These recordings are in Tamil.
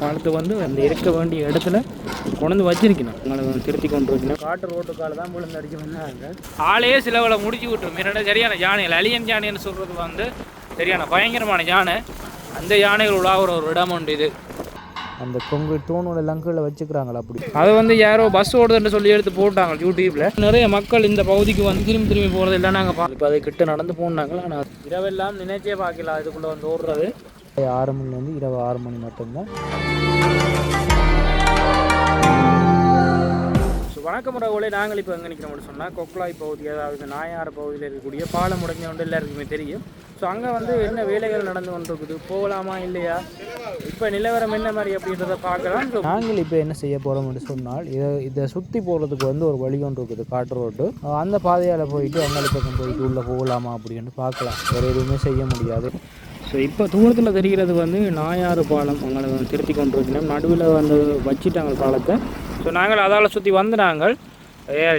பாலத்தை வந்து அந்த இருக்க வேண்டிய இடத்துல கொண்டு வச்சிருக்கணும். உங்களை வந்து திருத்தி கொண்டு வைக்கணும் காட்டு ரோட்டுக்கால தான் விழுந்து அடிக்க வந்தாங்க. ஆளே சிலவளை முடிச்சு விட்டுரும். என்னடா சரியான யானைகள் அலியன் யானைன்னு சொல்கிறது வந்து சரியான பயங்கரமான யானை. அந்த யானைகள் உலாவுற ஒரு இடம் உண்டு இது. அந்த கொங்கு தூணோட லங்கில் வச்சுக்கிறாங்களா அப்படி? அது வந்து யாரோ பஸ் ஓடுதுன்னு சொல்லி எடுத்து போட்டாங்க யூடியூப்ல. நிறைய மக்கள் இந்த பகுதிக்கு வந்து திரும்பி திரும்பி போகிறது இல்லை நாங்கள் இப்போ அது கிட்ட நடந்து போனாங்களா? ஆனால் இரவெல்லாம் நினைச்சே பார்க்கலாம் இதுக்குள்ளே வந்து ஓடுறது. ஆறு மணிலேருந்து இரவு ஆறு மணி மட்டும்தான். ஸோ வணக்கம் உறவுகளே நாங்கள் இப்போ எங்கே நிற்கிறோம்னு சொன்னால் கொக்குலாய் பகுதி அதாவது நாயாறு பகுதியில் இருக்கக்கூடிய பாலம் முடிஞ்ச ஒன்று எல்லாருக்குமே தெரியும். ஸோ அங்கே வந்து என்ன வேலைகள் நடந்து கொண்டிருக்குது? போகலாமா இல்லையா? இப்போ நிலவரம் என்ன மாதிரி அப்படின்றத பார்க்கலாம். நாங்கள் இப்போ என்ன செய்ய போகிறோம்னு சொன்னால் இதை இதை சுற்றி போகிறதுக்கு வந்து ஒரு வழி ஒன்று இருக்குது காட்டு ரோடு. அந்த பாதையால் போயிட்டு அங்காளி பக்கம் போயிட்டு உள்ளே போகலாமா அப்படின்னு பார்க்கலாம். வேறு எதுவுமே செய்ய முடியாது. ஸோ இப்போ தூரத்தில் தெரிகிறது வந்து நாயாறு பாலம் அவங்களை வந்து திருத்தி கொண்டிருக்கணும் நடுவில் வந்து வச்சுட்டாங்க பாலத்தை. ஸோ நாங்கள் அதால் சுற்றி வந்து நாங்கள்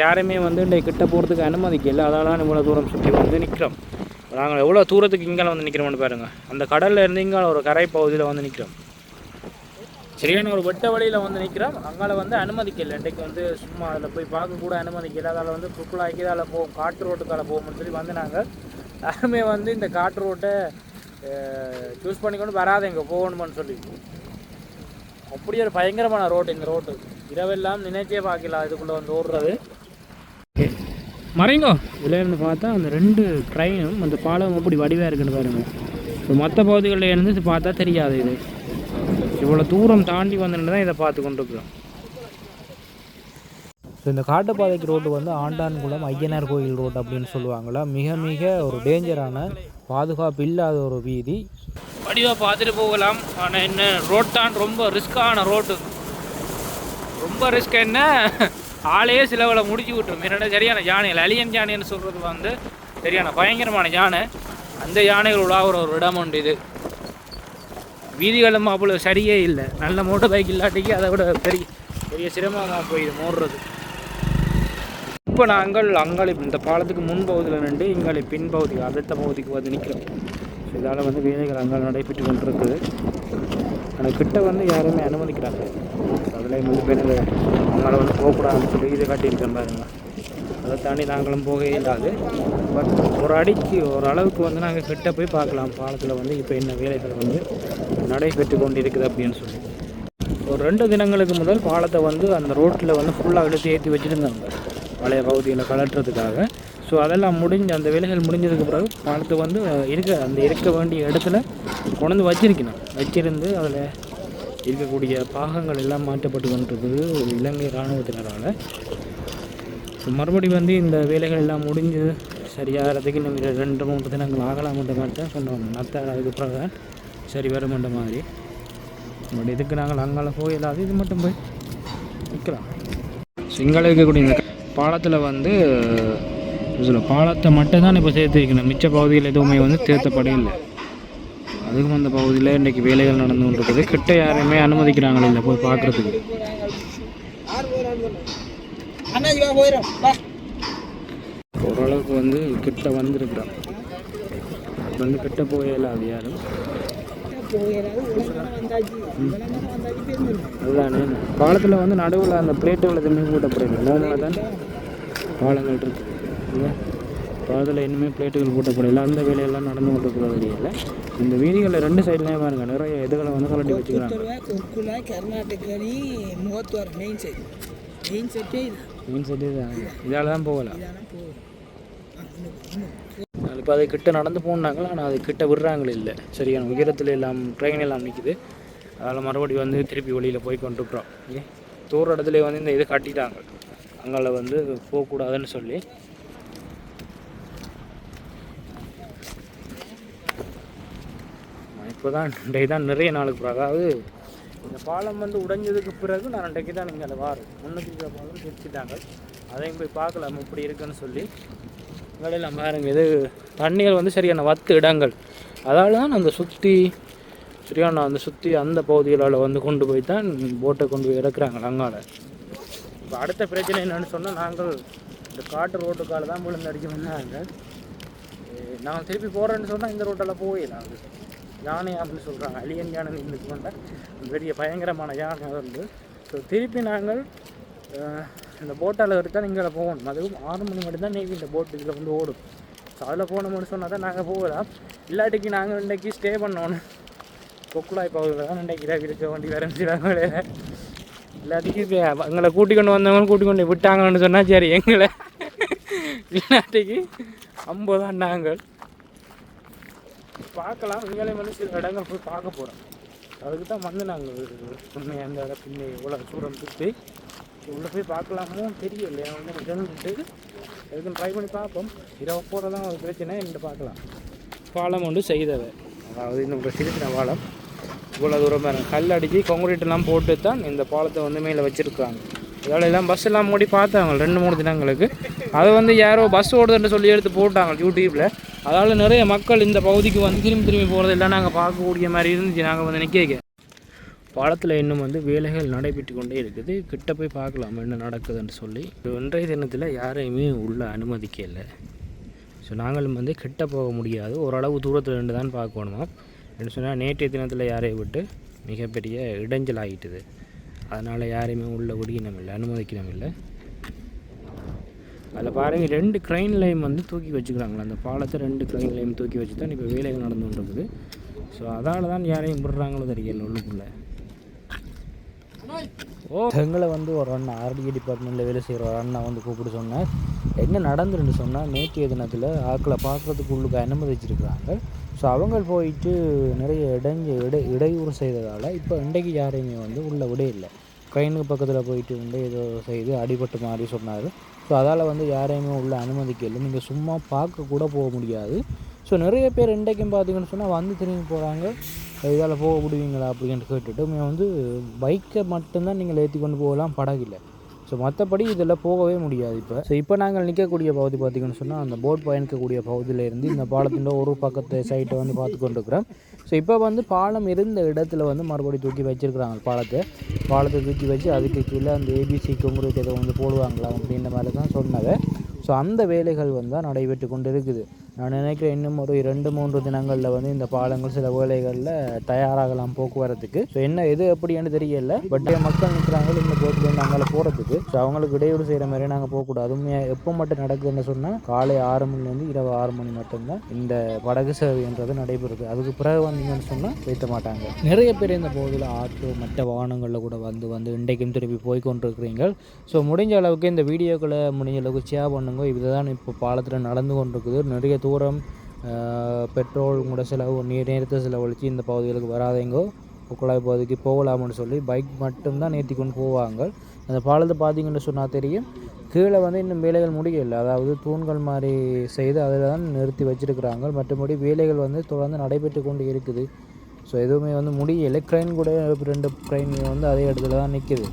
யாருமே வந்து இன்றைக்கு கிட்ட போகிறதுக்கு அனுமதிக்கல. அதால் இவ்வளோ தூரம் சுற்றி வந்து நிற்கிறோம் நாங்கள் எவ்வளோ தூரத்துக்கு இங்கே வந்து நிற்கிறோம்னு பாருங்கள் அந்த கடலில் இருந்து இங்கே ஒரு கரை பகுதியில் வந்து நிற்கிறோம் சரியான ஒரு வெட்ட வழியில் வந்து நிற்கிறோம் அங்கால வந்து அனுமதிக்கல. இன்றைக்கு வந்து சும்மா அதில் போய் பார்க்க கூட அனுமதிக்கல. அதால் வந்து குக்குலாக்கி அதில் போகும் காட்டு ரோட்டுக்கால போகும்னு சொல்லி வந்து நாங்கள் யாருமே வந்து இந்த காட்டு ரோட்டை சூஸ் பண்ணிக்கொண்டு வராதீங்க போகணுமான்னு சொல்லி. அப்படி ஒரு பயங்கரமான ரோடு இந்த ரோட்டு இரவெல்லாம் நினைச்சே பார்க்கலாம் இதுக்குள்ளே வந்து ஓடுறது. மறைங்கோ? இதுல இருந்து பார்த்தா அந்த ரெண்டு ட்ரெயினும் அந்த பாலம் எப்படி வடிவாக இருக்குன்னு பாருங்க. இப்போ மற்ற பகுதிகளில் இருந்து இது பார்த்தா தெரியாது இது. இவ்வளோ தூரம் தாண்டி வந்துட்டு தான் இதை பார்த்து கொண்டு இருக்கிறோம் ஸோ இந்த காட்டுப்பாதைக்கு ரோடு வந்து ஆண்டான்குளம் ஐயனார் கோயில் ரோடு அப்படின்னு சொல்லுவாங்களா மிக மிக ஒரு டேஞ்சரான பாதுகாப்பு இல்லாத ஒரு வீதி. வடிவாக பார்த்துட்டு போகலாம். ஆனால் என்ன ரோட் தான் ரொம்ப ரிஸ்க்கான ரோட்டு ரொம்ப ரிஸ்க் என்ன? ஆளையே சிலவில் முடிச்சு விட்டுரும். என்னடா சரியான யானைகள் அலியன் யானைன்னு சொல்கிறது வந்து சரியான பயங்கரமான யானை. அந்த யானைகள் உலாகிற ஒரு இடம் உண்டு இது. வீதிகளும் அவ்வளோ சரியே இல்லை. நல்ல மோட்டர் பைக் இல்லாட்டிக்கு அதை விட பெரிய பெரிய சிரமமாக போயிடுது மோடுறது. இப்போ நாங்கள் அங்காளி இந்த பாலத்துக்கு முன்பகுதியில் நின்று இங்காளி பின்பகுதி அடுத்த பகுதிக்கு வந்து நிற்கிறோம் இதால் வந்து வேலைகள் அங்கே நடைபெற்று கொண்டிருக்குது. ஆனால் கிட்ட வந்து யாருமே அனுமதிக்கிறாங்க. அதில் வந்து பெண்கள் அவங்களால வந்து போகக்கூடாதுன்னு சொல்லி இதை காட்டியிருக்கேன் பாருங்க. அதை தாண்டி நாங்களும் போக இயலாது பட் ஒரு அடிக்கு ஓரளவுக்கு வந்து நாங்கள் கிட்ட போய் பார்க்கலாம். பாலத்தில் வந்து இப்போ என்ன வேலைகள் வந்து நடைபெற்று கொண்டு இருக்குது அப்படின்னு சொல்லி. ஒரு ரெண்டு தினங்களுக்கு முதல் பாலத்தை வந்து அந்த ரோட்டில் வந்து ஃபுல்லாக எடுத்து ஏற்றி வச்சுருந்தாங்க. பழைய பகுதியில் கலட்டுறதுக்காக ஸோ அதெல்லாம் முடிஞ்சு அந்த வேலைகள் முடிஞ்சதுக்கு பிறகு பணத்தை வந்து இருக்க அந்த இருக்க வேண்டிய இடத்துல கொண்டு வந்து வச்சிருக்கணும். வச்சிருந்து அதில் இருக்கக்கூடிய பாகங்கள் எல்லாம் மாற்றப்பட்டு கொண்டிருக்குது இலங்கை இராணுவத்தினரால். மறுபடியும் மறுபடி வந்து இந்த வேலைகள் எல்லாம் முடிஞ்சு சரியாகிறதுக்கு இன்னும் ரெண்டு மூன்று தினங்கள் ஆகலாம்ன்ற மாதிரி தான் சொன்னோம். மற்ற அதுக்கு பிறகு தான் சரி வருமன்ற மாதிரி. பட் இதுக்கு நாங்கள் அங்கால போயிடாது இது மட்டும் போய் நிற்கலாம் சிங்கள இருக்கக்கூடிய பாலத்தில் வந்து சொல்ல பாலத்தை மட்டும் தான் இப்போ சேர்த்து வைக்கணும் மிச்ச பகுதியில் எதுவுமே வந்து தேர்த்தப்படையில்லை. அதுக்கும் அந்த பகுதியில் இன்றைக்கி வேலைகள் நடந்து கொண்டிருக்குது. கிட்ட யாரையுமே அனுமதிக்கிறாங்களே இல்லை போய் பார்க்குறதுக்கு. ஓரளவுக்கு வந்து கிட்ட வந்திருக்கிறோம் வந்து கிட்ட போயிடல அது யாரும். அதுதானே பாலத்தில் வந்து நடுவில் அந்த பிளேட்டுகள் எதுவுமே போட்ட போடல அதனால தான் பாலங்கள் இருக்குது இல்லை பாலத்தில் இன்னுமே பிளேட்டுகள் போட்டப்படல அந்த வேலையெல்லாம் நடந்து கொண்டிருக்கிறது தெரியல இந்த வீதிகளில் ரெண்டு சைட்லேயே பாருங்க நிறைய இதுகளை வந்து கலட்டி வச்சுக்கிறாங்க. கொக்குலா கர்நாடகனி மூவத்தோர் மெயின் செட் மெயின் செட்டே மெயின் செட்டே தான் இதால் தான் போகலாம் இப்போ அது கிட்ட நடந்து போனாங்களா? ஆனால் அது கிட்ட விடுறாங்களே இல்லை. சரியான உயரத்தில் எல்லாம் ட்ரெயின் எல்லாம் நிற்குது அதில் மறுபடியும் வந்து திருப்பி வழியில் போய் கொண்டுருக்குறோம். ஏ தூர இடத்துல வந்து இந்த இது காட்டிட்டாங்க. அங்கே வந்து போகக்கூடாதுன்னு சொல்லி. இப்போ தான் இன்றைக்கு தான் நிறைய நாளுக்கு பிறகு. அதாவது இந்த பாலம் வந்து உடைஞ்சதுக்கு பிறகு நான் இன்றைக்கு தான் நீங்கள் அதை வாரம். முன்னூற்றி பாலம் பிரிச்சுட்டாங்க அதையும் போய் பார்க்கலாம்? இப்படி இருக்குன்னு சொல்லி. வேலையெல்லாம் பாருங்கள் இது தண்ணிகள் வந்து சரியான வத்து இடங்கள். அதால் தான் அந்த சுற்றி சரியான அந்த சுற்றி அந்த பகுதிகளால் வந்து கொண்டு போய் தான் போட்டை கொண்டு போய் இறக்குறாங்க அங்கால இப்போ அடுத்த பிரச்சனை என்னென்னு சொன்னால் நாங்கள் இந்த காட்டு ரோட்டுக்கால தான் விழுந்து அடிக்க வந்தாங்க. நாங்கள் திருப்பி போகிறேன்னு சொன்னால் இந்த ரோட்டெல்லாம் போயிடலாம் யானை அப்படின்னு சொல்கிறாங்க அலியன் யானை இருந்துச்சு கொண்ட பெரிய பயங்கரமான யானை வந்து. ஸோ திருப்பி நாங்கள் இந்த போட்டால் எடுத்தால் இங்கே போகணும். அதுவும் ஆறு மணி மட்டும் தான் நேவி இந்த போட் இதில் வந்து ஓடும். ஸோ அதில் போனோம்னு சொன்னால் தான் நாங்கள் போகலாம். இல்லாட்டிக்கு நாங்கள் இன்றைக்கி ஸ்டே பண்ணோன்னு கொக்குலாய் பகுதியில் தான் இன்றைக்கி இரவு இருக்க வேண்டி வரஞ்சிடாங்க இல்லாட்டிக்கு எங்களை கூட்டி கொண்டு வந்தவங்க கூட்டி கொண்டு விட்டாங்கன்னு சொன்னால் சரி எங்களை. இல்லாட்டிக்கு ஐம்பதான் நாங்கள். பார்க்கலாம். இங்கே வந்து சில இடங்கள் போய் பார்க்க போகிறோம் அதுக்கு தான் வந்து நாங்கள் உண்மையாக அந்த பின்னே இவ்வளோ தூரம் சுற்றி உள்ளே போய் பார்க்கலாமோ தெரியல. வந்து தெரிஞ்சுட்டு அதுக்கு ட்ரை பண்ணி பார்ப்போம். இரவு போகிறதான் ஒரு பிரச்சனை என்று பார்க்கலாம். பாலம் ஒன்று செய்தவை அதாவது இந்த சிறுத்தின பாலம். இவ்வளோ தூரம் கல் அடித்து கான்கிரீட் எல்லாம் போட்டு தான் இந்த பாலத்தை வந்து மேலே வச்சுருக்காங்க. இதால எல்லாம் பஸ் எல்லாம் மூடி பார்த்தாங்க ரெண்டு மூணு தினங்களுக்கு. அதை வந்து யாரோ பஸ் ஓடுதுன்னு சொல்லி எடுத்து போட்டாங்க யூடியூப்பில் அதால் நிறைய மக்கள் இந்த பகுதிக்கு வந்து திரும்பி திரும்பி போகிறது எல்லாம் நாங்கள் பார்க்கக்கூடிய மாதிரி இருந்துச்சு. நாங்கள் வந்து நிற்க பாலத்தில் இன்னும் வந்து வேலைகள் நடைபெற்று கொண்டே இருக்குது. கிட்ட போய் பார்க்கலாம் என்ன நடக்குதுன்னு சொல்லி. ஒன்றைய தினத்தில் யாரையுமே உள்ளே அனுமதிக்கலை ஸோ நாங்களும் வந்து கிட்ட போக முடியாது. ஓரளவு தூரத்தில் இருந்து தான் பார்க்கணுமா? என்ன சொன்னால் நேற்றைய தினத்தில் யாரையும் விட்டு மிகப்பெரிய இடைஞ்சல் ஆகிட்டுது அதனால் யாரையுமே உள்ளே விடிக்கணும் இல்லை அனுமதிக்கணும் இல்லை. அதில் பாருங்கள் ரெண்டு க்ரைன் லைன் வந்து தூக்கி வச்சுக்கிறாங்களா? அந்த பாலத்தை ரெண்டு க்ரைன் லைன் தூக்கி வச்சு தான் இப்போ வேலைகள் நடந்து கொண்டிருக்குது ஸோ அதால் தான் யாரையும் விடுறாங்களோ தெரியல உள்ளுக்குள்ளே. எங்களை வந்து ஒரு அண்ணன் ஆர்டிஏ டிபார்ட்மெண்ட்டில் வேலை செய்கிற ஒரு அண்ணா வந்து கூப்பிட்டு சொன்னார். என்ன நடந்துருன்னு சொன்னால் நேற்றைய தினத்தில் ஆக்களை பார்க்குறதுக்கு உள்ளுக்கு அனுமதிச்சிருக்கிறாங்க. ஸோ அவங்க போயிட்டு நிறைய இடைஞ்சு இடை இடையூறு செய்ததால் இப்போ இன்றைக்கு யாரையுமே வந்து உள்ளே விட இல்லை. ட்ரெயினுக்கு பக்கத்தில் போயிட்டு வந்து ஏதோ செய்து அடிபட்டு மாதிரி சொன்னார். ஸோ அதால் வந்து யாரையுமே உள்ளே அனுமதிக்கல. நீங்கள் சும்மா பார்க்க கூட போக முடியாது. ஸோ நிறைய பேர் இன்றைக்கும் பார்த்தீங்கன்னு சொன்னால் வந்து திரும்பி போகிறாங்க இதால் போக விடுவீங்களா அப்படின்னு கேட்டுட்டு இவங்க வந்து பைக்கை மட்டும்தான் நீங்கள் ஏற்றி கொண்டு போகலாம் படகில்லை ஸோ மற்றபடி இதில் போகவே முடியாது இப்போ. ஸோ இப்போ நாங்கள் நிற்கக்கூடிய பகுதி பார்த்திங்கன்னு சொன்னால் அந்த போட் பயணிக்கக்கூடிய பகுதியிலேருந்து இந்த பாலத்தின் ஒரு பக்கத்து சைட்டை வந்து பார்த்து கொண்டிருக்கிறோம். ஸோ இப்போ வந்து பாலம் இருந்த இடத்துல வந்து மறுபடியும் தூக்கி வச்சுருக்கிறாங்க பாலத்தை. பாலத்தை தூக்கி வச்சு அதுக்கு கீழே அந்த ஏபிசி கொங்குரேட் ஏதோ வந்து போடுவாங்களா அப்படின்ற மாதிரி தான் சொன்னாங்க. ஸோ அந்த வேலைகள் வந்து தான் நடைபெற்று கொண்டு இருக்குது நான் நினைக்கிறேன் இன்னும் ஒரு இரண்டு மூன்று தினங்களில் வந்து இந்த பாலங்கள் சில வேலைகளில் தயாராகலாம் போக்குவரத்துக்கு. ஸோ என்ன எது எப்படின்னு தெரியல. பட் மக்கள் நிற்கிறாங்க இந்த போட்டில் நாங்கள் போகிறதுக்கு ஸோ அவங்களுக்கு இடையூறு செய்கிற மாதிரி நாங்கள் போகக்கூடாது உண்மையாக எப்போ மட்டும் நடக்குதுன்னு சொன்னால் காலை ஆறு மணிலேருந்து இரவு ஆறு மணி மட்டும்தான் இந்த படகு சேவைன்றது நடைபெறுது. அதுக்கு பிறகு வந்தீங்கன்னு சொன்னால் வைத்த மாட்டாங்க. நிறைய பேர் இந்த பகுதியில் ஆட்டோ மற்ற வாகனங்களில் கூட வந்து வந்து இன்றைக்கும் திருப்பி போய் கொண்டிருக்கிறீங்க ஸோ முடிஞ்ச அளவுக்கு இந்த வீடியோக்களை முடிஞ்ச அளவுக்கு ஷேர் பண்ணுங்க. இதுதான் இப்போ பாலத்தில் நடந்து கொண்டிருக்குது. நிறைய தூரம் பெட்ரோல் கூட செலவு நீர் நேரத்தை செலவழித்து இந்த பகுதிகளுக்கு வராதேங்கோ குழாய் பகுதிக்கு போகலாம்னு சொல்லி பைக் மட்டும்தான் நேர்த்தி கொண்டு போவாங்க. அந்த பாலத்தை பார்த்தீங்கன்னு சொன்னால் தெரியும். கீழே வந்து இன்னும் வேலைகள் முடியல. அதாவது தூண்கள் மாதிரி செய்து அதில் தான் நிறுத்தி வச்சிருக்கிறாங்க. மற்றபடி வேலைகள் வந்து தொடர்ந்து நடைபெற்று கொண்டு இருக்குது. ஸோ எதுவுமே வந்து முடியலை. க்ரைன் கூட ரெண்டு க்ரைன் வந்து அதே இடத்துல தான் நிற்கிது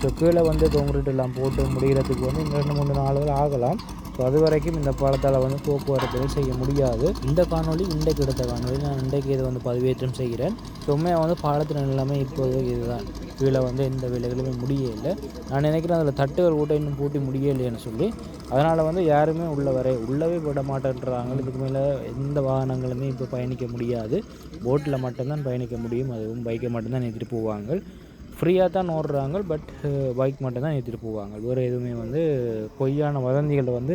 ஸோ கீழே வந்து கான்கிரீட் எல்லாம் போட்டு முடிகிறதுக்கு வந்து இன்னும் ரெண்டு மூணு நாள்கள் ஆகலாம். ஸோ அது வரைக்கும் இந்த பாலத்தால் வந்து போக்குவரத்து செய்ய முடியாது. இந்த காணொலி இன்றைக்கு எடுத்த காணொலி நான் இன்றைக்கு இதை வந்து பதிவேற்றம் செய்கிறேன். ஸோ உண்மையாக வந்து பாலத்தின் நிலைமை இப்போது இதுதான். கீழே வந்து எந்த வேலைகளுமே முடியலை. நான் நினைக்கிறேன் அதில் தட்டுகள் கூட இன்னும் பூட்டி முடியலைன்னு சொல்லி. அதனால் வந்து யாருமே உள்ள வர உள்ளவே விட மாட்டேன்றாங்க. இதுக்கு மேலே எந்த வாகனங்களுமே இப்போ பயணிக்க முடியாது. போட்டில் மட்டும்தான் பயணிக்க முடியும். அதுவும் பைக்கை மட்டும்தான் ஏற்றிட்டு போவாங்க. ஃப்ரீயாக தான் ஓடுறாங்க பட் பைக் மட்டும் தான் ஏற்றிட்டு போவாங்க. வேறு எதுவுமே வந்து பொய்யான வதந்திகளை வந்து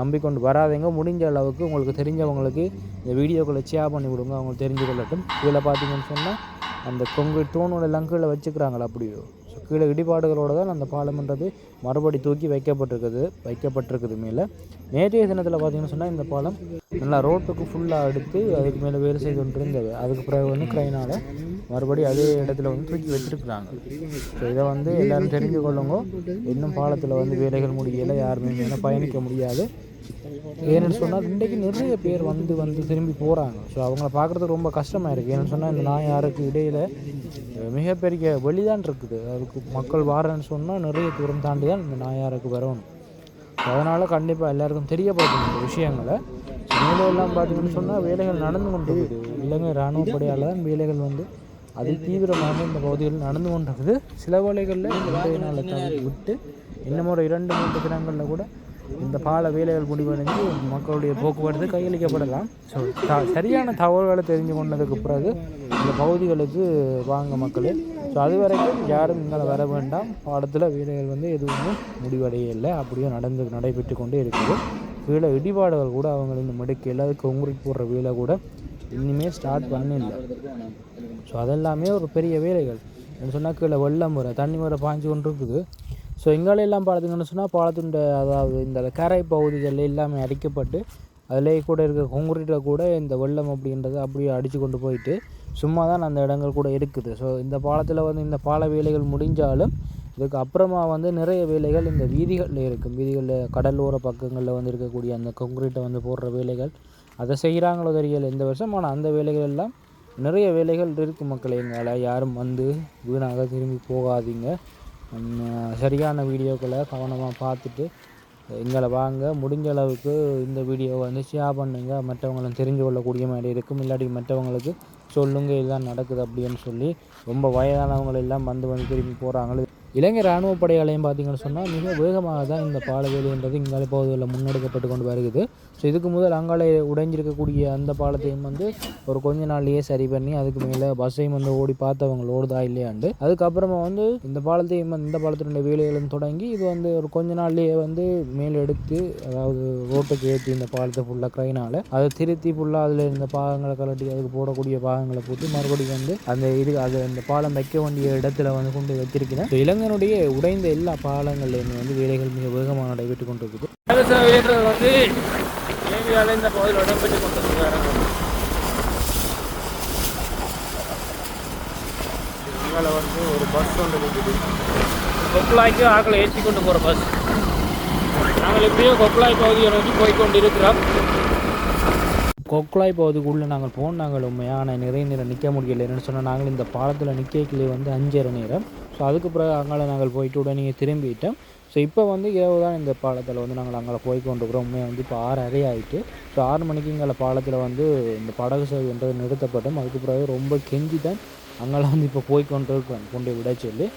நம்பிக்கொண்டு வராதீங்க. முடிஞ்ச அளவுக்கு உங்களுக்கு தெரிஞ்சவங்களுக்கு இந்த வீடியோக்களை ஷேர் பண்ணி கொடுங்க அவங்க தெரிஞ்சு கொள்ளட்டும். இதில் பார்த்தீங்கன்னு சொன்னால் அந்த கொங்கு தூணோட லங்குகளை வச்சுக்கிறாங்களா அப்படியோ? கீழே இடிபாடுகளோடு தான் அந்த பாலம்ன்றது மறுபடி தூக்கி வைக்கப்பட்டிருக்குது வைக்கப்பட்டிருக்குது மேலே. நேற்றைய தினத்தில் பார்த்தீங்கன்னு சொன்னால் இந்த பாலம் நல்லா ரோட்டுக்கு ஃபுல்லாக எடுத்து அதுக்கு மேலே வேலை செய்து கொண்டிருந்தது. அதுக்கு பிறகு வந்து கிரைனால் மறுபடியும் அதே இடத்துல வந்து தூக்கி வச்சிருக்கிறாங்க ஸோ இதை வந்து எல்லோரும் தெரிஞ்சு கொள்ளுங்க. இன்னும் பாலத்தில் வந்து வேலைகள் முடியலை யாருமே மேலே பயணிக்க முடியாது. ஏன்னு சொன்னால் இன்றைக்கு நிறைய பேர் வந்து வந்து திரும்பி போகிறாங்க ஸோ அவங்கள பார்க்குறதுக்கு ரொம்ப கஷ்டமாக இருக்குது ஏன்னு சொன்னால் இந்த நாய் யாருக்கு இடையில் மிகப்பெரிய வெளிதான் இருக்குது. அதுக்கு மக்கள் வாரன்னு சொன்னால் நிறைய தூரம் தாண்டி தான் இந்த நாயாருக்கு வரணும். அதனால் கண்டிப்பாக எல்லாருக்கும் தெரியப்படுத்தணும் இந்த விஷயங்களை. மேலே எல்லாம் பார்த்தீங்கன்னு சொன்னால் வேலைகள் நடந்து கொண்டு இருக்குது இலங்கை இராணுவப்படையால் தான் வேலைகள் வந்து அதில் தீவிரமாக இந்த பகுதிகளில் நடந்து கொண்டிருக்குது. சில வேலைகளில் இன்றைய நாளை தவிர விட்டு இன்னும் ஒரு இரண்டு மூன்று தினங்களில் கூட இந்த பால வேலைகள் முடிவடைந்து மக்களுடைய போக்குவரத்து கையளிக்கப்படலாம். ஸோ த சரியான தகவல்களை தெரிஞ்சு கொண்டதுக்கு பிறகு இந்த பகுதிகளுக்கு வாங்க மக்களே. ஸோ அது வரைக்கும் யாரும் இங்கே வர வேண்டாம். பாடத்தில் வேலைகள் வந்து எதுவுமே முடிவடையலை அப்படியே நடந்து நடைபெற்று கொண்டே இருக்குது. கீழே இடிபாடுகள் கூட அவங்க இந்த மடுக்கையில் அது கொங்குரிட் போடுற வேலை கூட இனிமேல் ஸ்டார்ட் பண்ணல. ஸோ அதெல்லாமே ஒரு பெரிய வேலைகள். என்ன சொன்னால் கீழே வெள்ளம் வர தண்ணி வர பாஞ்சு கொண்டு இருக்குது ஸோ எங்கால எல்லாம் பார்த்தீங்கன்னு சொன்னால் பாலத்துண்ட அதாவது இந்த கரை பகுதிகள் எல்லாமே அடிக்கப்பட்டு அதிலே கூட இருக்க கொங்குரிட்டில் கூட இந்த வெள்ளம் அப்படின்றது அப்படியே அடித்து கொண்டு போயிட்டு சும்மா தான் அந்த இடங்கள் கூட இருக்குது. ஸோ இந்த பாலத்தில் வந்து இந்த பால வேலைகள் முடிஞ்சாலும் இதுக்கு அப்புறமா வந்து நிறைய வேலைகள் இந்த வீதிகளில் இருக்கும். வீதிகளில் கடலோர பக்கங்களில் வந்து இருக்கக்கூடிய அந்த கொங்குரீட்டை வந்து போடுற வேலைகள் அதை செய்கிறாங்களோ தெரியல இந்த வருஷம். ஆனால் அந்த வேலைகள் எல்லாம் நிறைய வேலைகள் இருக்குது மக்கள். எங்களால் யாரும் வந்து வீணாக திரும்பி போகாதீங்க. சரியான வீடியோக்களை கவனமாக பார்த்துட்டு எங்களை வாங்க முடிஞ்ச அளவுக்கு இந்த வீடியோவை வந்து ஷேர் பண்ணுங்கள் மற்றவங்களும் தெரிஞ்சு கொள்ளக்கூடிய மாதிரி இருக்கும். இல்லாட்டி மற்றவங்களுக்கு சொல்லுங்கள் இதுதான் நடக்குது அப்படின்னு சொல்லி ரொம்ப வயதானவங்களெல்லாம் வந்து வந்து திரும்பி போகிறாங்களே இலங்கை இராணுவ படையாலையும் பார்த்தீங்கன்னு சொன்னால் மிக வேகமாக தான் இந்த பால வேலைன்றது இங்கால பகுதிகளில் முன்னெடுக்கப்பட்டு கொண்டு வருகிறது. ஸோ இதுக்கு முதல் அங்காலே உடைஞ்சிருக்கக்கூடிய அந்த பாலத்தையும் வந்து ஒரு கொஞ்ச நாள்லேயே சரி பண்ணி அதுக்கு மேலே பஸ்ஸையும் வந்து ஓடி பார்த்தவங்க ஓடுதா இல்லையாண்டு. அதுக்கப்புறமா வந்து இந்த பாலத்தையும் இந்த பாலத்தினுடைய வேலைகளும் தொடங்கி இது வந்து ஒரு கொஞ்ச நாள்லேயே வந்து மேலெடுத்து அதாவது ரோட்டுக்கு ஏற்றி இந்த பாலத்தை ஃபுல்லாக க்ரைனால் அதை திருத்தி ஃபுல்லாக அதில் இருந்த பாகங்களை கலட்டி அதுக்கு போடக்கூடிய பாகங்களை போட்டு மறுபடியும் வந்து அந்த இது அது அந்த பாலம் வைக்க வேண்டிய இடத்துல வந்து கொண்டு வச்சிருக்கிறேன். இலங்கை இளைஞனுடைய உடைந்த எல்லா பாலங்கள்லையுமே வந்து வேலைகள் மிக வேகமாக நடைபெற்று கொண்டிருக்குது. அரச வீரர்கள் வந்து இலங்கையால் இந்த பகுதியில் இடம்பெற்று கொண்டிருக்கிறாங்க இங்கே வந்து ஒரு பஸ் ஒன்று கொக்குலாய்க்கு ஆக்களை ஏற்றி கொண்டு போகிற பஸ் நாங்கள் எப்படியோ கொக்குலாய் பகுதியை நோக்கி போய் கொக்குழாய் பகுதிக்குள்ளே நாங்கள் போனோம் நாங்கள் உண்மையான நிறைய நேரம் நிற்க முடியலைன்னு என்னென்னு சொன்னால் நாங்கள் இந்த பாலத்தில் நிற்கக்கிலே வந்து அஞ்சரை நேரம். ஸோ அதுக்கு பிறகு அங்கால நாங்கள் போயிட்டு உடனே திரும்பிட்டோம். ஸோ இப்போ வந்து இரவு தான் இந்த பாலத்தில் வந்து நாங்கள் அங்கே போய் கொண்டிருக்கிறோம். உண்மையாக வந்து இப்போ ஆறு அரை ஆகிட்டு ஸோ ஆறு மணிக்கு இங்கே பாலத்தில் வந்து இந்த படகு சேவைன்றது நிறுத்தப்பட்டோம். அதுக்கு பிறகு ரொம்ப கெஞ்சி தான் அங்கெல்லாம் வந்து இப்போ போய் கொண்டு கொண்டு விட சொல்லி.